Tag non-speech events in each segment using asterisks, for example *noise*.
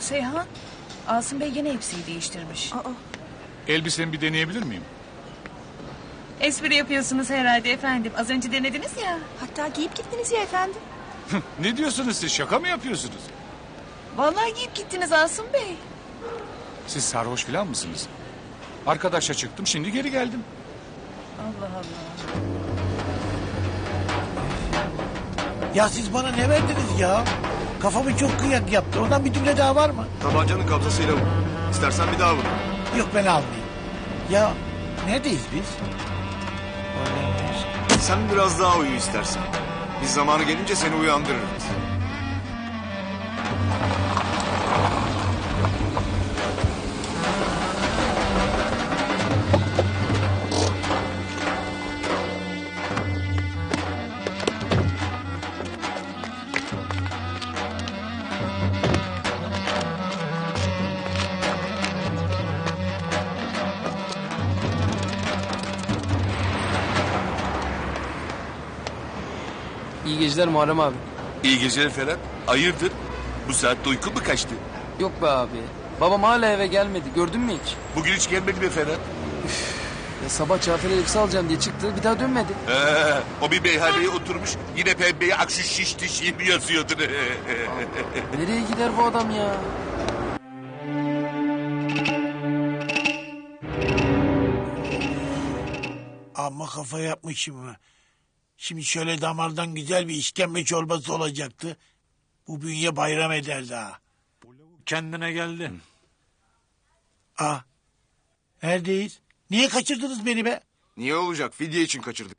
Aa Seyhan, Asım Bey yine hepsini değiştirmiş. Elbisemi bir deneyebilir miyim? Espri yapıyorsunuz herhalde efendim. Az önce denediniz ya. Hatta giyip gittiniz ya efendim. Ne diyorsunuz siz? Şaka mı yapıyorsunuz? Vallahi giyip gittiniz Asım Bey. Siz sarhoş falan mısınız? Arkadaşa çıktım şimdi geri geldim. Allah Allah. Ya siz bana ne verdiniz ya? Kafamı çok kıyak yaptı. Ondan bir düğme daha var mı? Tabancanın kabzasıyla vur. İstersen bir daha vur. Yok ben almayayım. Ya neredeyiz biz? Sen biraz daha uyu istersen. Biz zamanı gelince seni uyandırırız. Geceler Muharrem abi. İyi geceler Ferhat. Hayırdır? Bu saatte uyku mu kaçtı? Yok be abi. Babam hala eve gelmedi. Gördün mü hiç? Bugün hiç gelmedi be Ferhat. Ya sabah Cafer'e elbise alacağım diye çıktı. Bir daha dönmedi. Ee, o bir meyhaneye oturmuş yine pembeye akşu şişti şiir yazıyordu. *laughs* Nereye gider bu adam ya? Amma kafa yapmışım ha. Şimdi şöyle damardan güzel bir işkembe çorbası olacaktı. Bu bünye bayram ederdi ha. Kendine geldi. Ah. Neredeyiz? Niye kaçırdınız beni be? Niye olacak? Fidye için kaçırdık.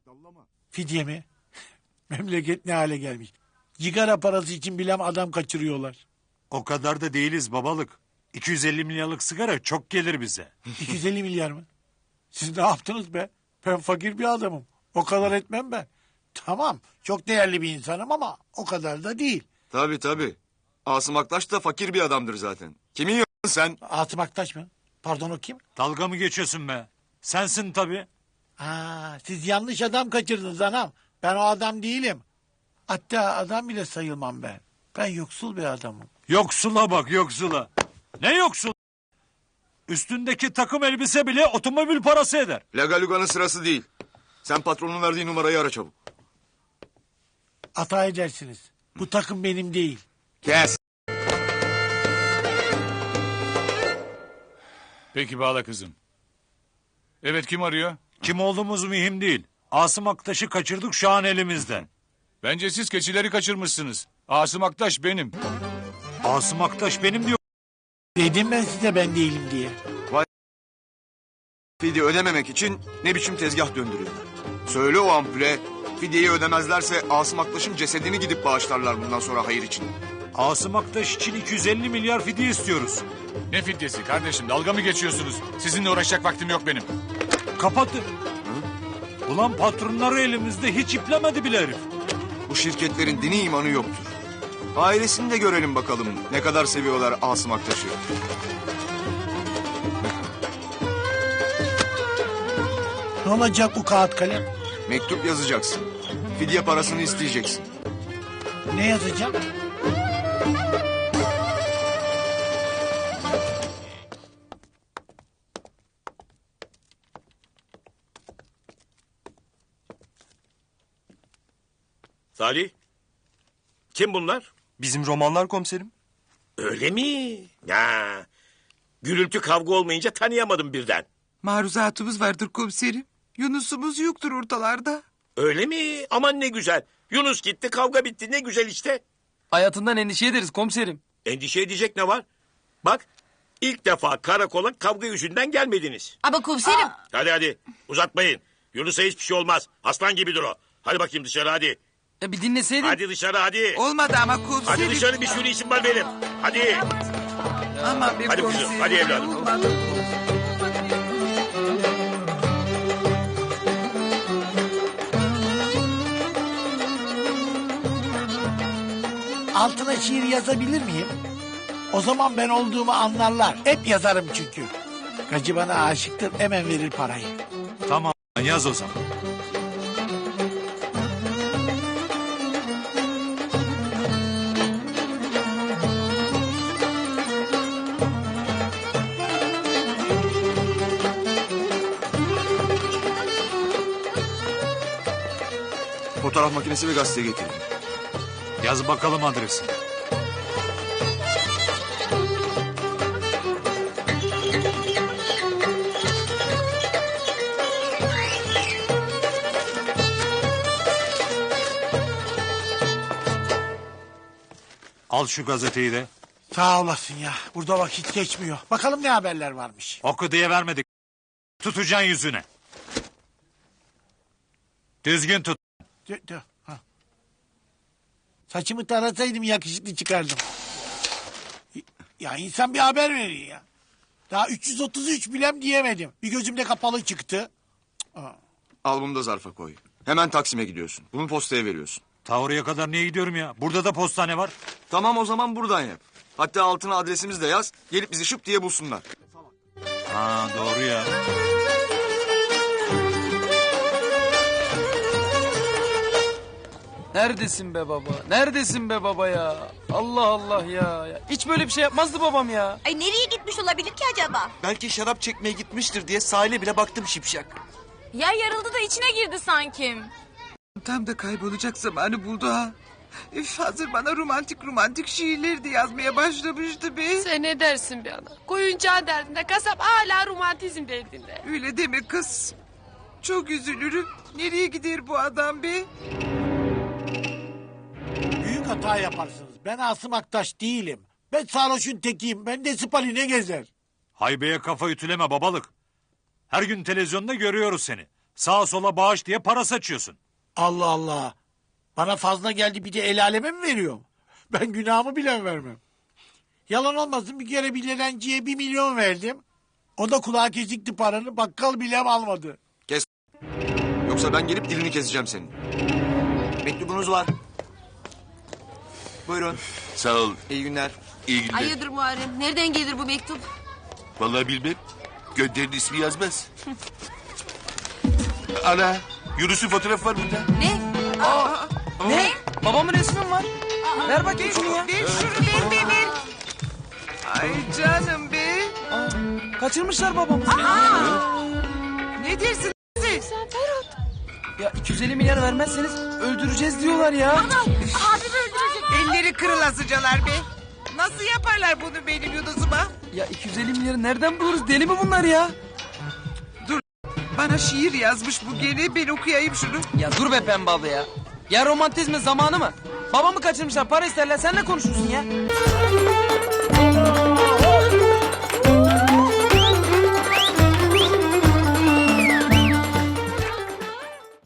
Fidye mi? *laughs* Memleket ne hale gelmiş. Cigara parası için bilem adam kaçırıyorlar. O kadar da değiliz babalık. 250 milyarlık sigara çok gelir bize. *laughs* 250 milyar mı? Siz ne yaptınız be? Ben fakir bir adamım. O kadar etmem ben. Tamam çok değerli bir insanım ama o kadar da değil. Tabii tabii. Asım Aktaş da fakir bir adamdır zaten. Kimin y- sen? Asım Aktaş mı? Pardon o kim? Dalga mı geçiyorsun be? Sensin tabii. Ha, siz yanlış adam kaçırdınız anam. Ben o adam değilim. Hatta adam bile sayılmam ben. Ben yoksul bir adamım. Yoksula bak yoksula. Ne yoksul? Üstündeki takım elbise bile otomobil parası eder. Legaluga'nın sırası değil. Sen patronun verdiği numarayı ara çabuk. Hata edersiniz. Bu takım benim değil. Kes. Peki bağla kızım. Evet kim arıyor? Kim olduğumuz mühim değil. Asım Aktaş'ı kaçırdık şu an elimizde. Bence siz keçileri kaçırmışsınız. Asım Aktaş benim. Asım Aktaş benim diyor. Dedim ben size ben değilim diye. Fidye ödememek için ne biçim tezgah döndürüyorlar. Söyle o ampule fidyeyi ödemezlerse Asım Aktaş'ın cesedini gidip bağışlarlar bundan sonra hayır için. Asım Aktaş için 250 milyar fidye istiyoruz. Ne fidyesi kardeşim dalga mı geçiyorsunuz? Sizinle uğraşacak vaktim yok benim. Kapatın. Ulan patronları elimizde hiç iplemedi bile herif. Bu şirketlerin dini imanı yoktur. Ailesini de görelim bakalım ne kadar seviyorlar Asım Aktaş'ı. Ne olacak bu kağıt kalem? Mektup yazacaksın. Fidye parasını isteyeceksin. Ne yazacağım? Salih. Kim bunlar? Bizim romanlar komiserim. Öyle mi? Ya. Gürültü kavga olmayınca tanıyamadım birden. Maruzatımız vardır komiserim. Yunus'umuz yoktur ortalarda. Öyle mi? Aman ne güzel. Yunus gitti kavga bitti ne güzel işte. Hayatından endişe ederiz komiserim. Endişe edecek ne var? Bak ilk defa karakola kavga yüzünden gelmediniz. Ama komiserim. Hadi hadi uzatmayın. Yunus'a hiçbir şey olmaz. Aslan gibidir o. Hadi bakayım dışarı hadi. Ya bir dinleseydin. Hadi dışarı hadi. Olmadı ama komiserim. Hadi dışarı bir sürü işim var benim. Hadi. Aman be Hadi kızım, komiserim. hadi evladım. Olmadı. altına şiir yazabilir miyim? O zaman ben olduğumu anlarlar. Hep yazarım çünkü. Gacı bana aşıktır hemen verir parayı. Tamam yaz o zaman. Fotoğraf makinesi ve gazete getirin. Yaz bakalım adresi. Al şu gazeteyi de. Sağ olasın ya. Burada vakit geçmiyor. Bakalım ne haberler varmış. Oku diye vermedik. Tutacaksın yüzüne. Düzgün tut. Dö-. Saçımı tarasaydım yakışıklı çıkardım. Ya insan bir haber verir ya. Daha 333 bilem diyemedim. Bir gözümde kapalı çıktı. Al bunu da zarfa koy. Hemen Taksim'e gidiyorsun. Bunu postaya veriyorsun. Ta oraya kadar niye gidiyorum ya? Burada da postane var. Tamam o zaman buradan yap. Hatta altına adresimizi de yaz. Gelip bizi şıp diye bulsunlar. Ha doğru ya. Neredesin be baba? Neredesin be baba ya? Allah Allah ya. ya. Hiç böyle bir şey yapmazdı babam ya. Ay nereye gitmiş olabilir ki acaba? Belki şarap çekmeye gitmiştir diye sahile bile baktım şipşak. Yer yarıldı da içine girdi sanki. Tam da kaybolacak zamanı buldu ha. Üf, hazır bana romantik romantik şiirleri de yazmaya başlamıştı be. Sen ne dersin bir ana? Koyuncağı derdinde kasap hala romantizm derdinde. Öyle deme kız. Çok üzülürüm. Nereye gider bu adam be? Büyük hata yaparsınız. Ben Asım Aktaş değilim. Ben sarhoşun tekiyim. Ben de spaline gezer. Haybeye kafa ütüleme babalık. Her gün televizyonda görüyoruz seni. Sağa sola bağış diye para saçıyorsun. Allah Allah. Bana fazla geldi bir de el aleme mi veriyorum? Ben günahımı bile vermem. Yalan olmasın bir kere bir dilenciye bir milyon verdim. O da kulağa kesikti paranı bakkal bile almadı. Yoksa ben gelip dilini keseceğim senin. Mektubunuz var. Buyurun. Sağ ol. İyi günler. İyi günler. Hayırdır Muharrem? Nereden gelir bu mektup? Vallahi bilmem. Gönderin ismi yazmaz. Ana. Yunus'un fotoğrafı var burada. Ne? Babamın resmi mi var? Ver bakayım şunu ya. Ver şunu ver ver ver. Ay canım be. Kaçırmışlar babamı. Ne dersin? Ya 250 milyar vermezseniz öldüreceğiz diyorlar ya. Elleri kırılasıcalar be. Nasıl yaparlar bunu benim Yunus'uma? Ya 250 milyarı nereden buluruz? Deli mi bunlar ya? Bana şiir yazmış bu gene ben okuyayım şunu. Ya dur be pembe abla ya. Ya romantizmin zamanı mı? Babamı kaçırmışlar para isterler sen ne konuşursun ya?